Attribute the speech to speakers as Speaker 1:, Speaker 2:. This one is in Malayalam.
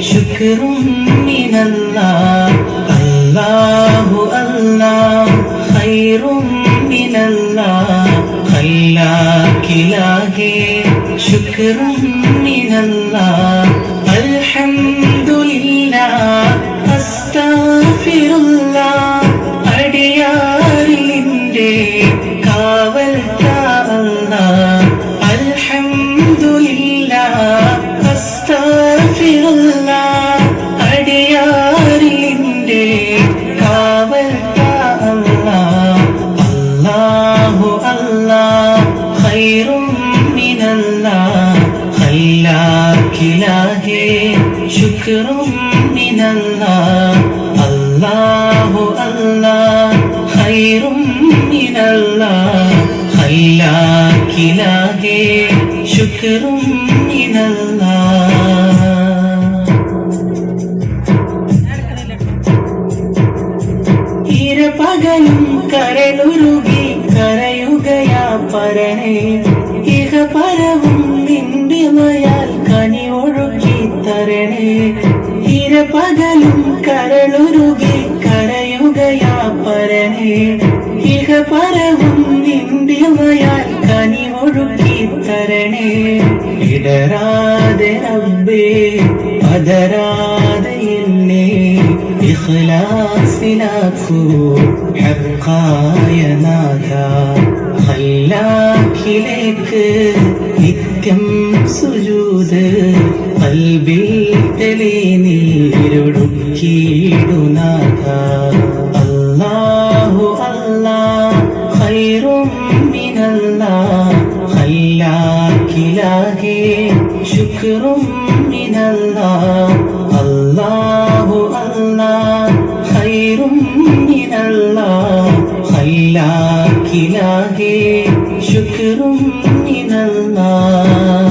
Speaker 1: ശുക്രും അല്ലാഹു അല്ലാഹ് ഖൈറും മിനല്ലാഹ് ശുക്രും മിനല്ലാഹ് ഇരപകലും കരളുരുകി കരയുകയാ പരനെ. ഇഹ പരവും നിന്റെ മയാൽ കനി ഒഴുക്കി തരണേ ഇരപകലും കരളുരുകി കരയുകയാ പരനേ. ഇഹ പരവും നിന്റെ മയാൽ കനി ഒഴുക്കി തരണേ. ഇടരാതെ റബ്ബേ പതരാതെ എന്നെ. ഇഖ്ലാസിലാക്കൂ ഹക്കായ നാഥ. ഖല്ലാഖിലേക്ക് നിത്യം സുജൂദ് കൽബിൽ തെളി നീരൊടുക്കിയിടുനാഥ അല്ലാഹു അല്ലാഹ് ഖൈറും മിനല്ലാഹ് ഖല്ലാഖിലാഹി ശുക്റും മിനല്ലാഹ് അല്ലാഹു അല്ലാഹ് ഖൈറും മിനല്ലാഹ് ഖല്ലാഖിലാഹി ശുക്റും മിനല്ലാഹ്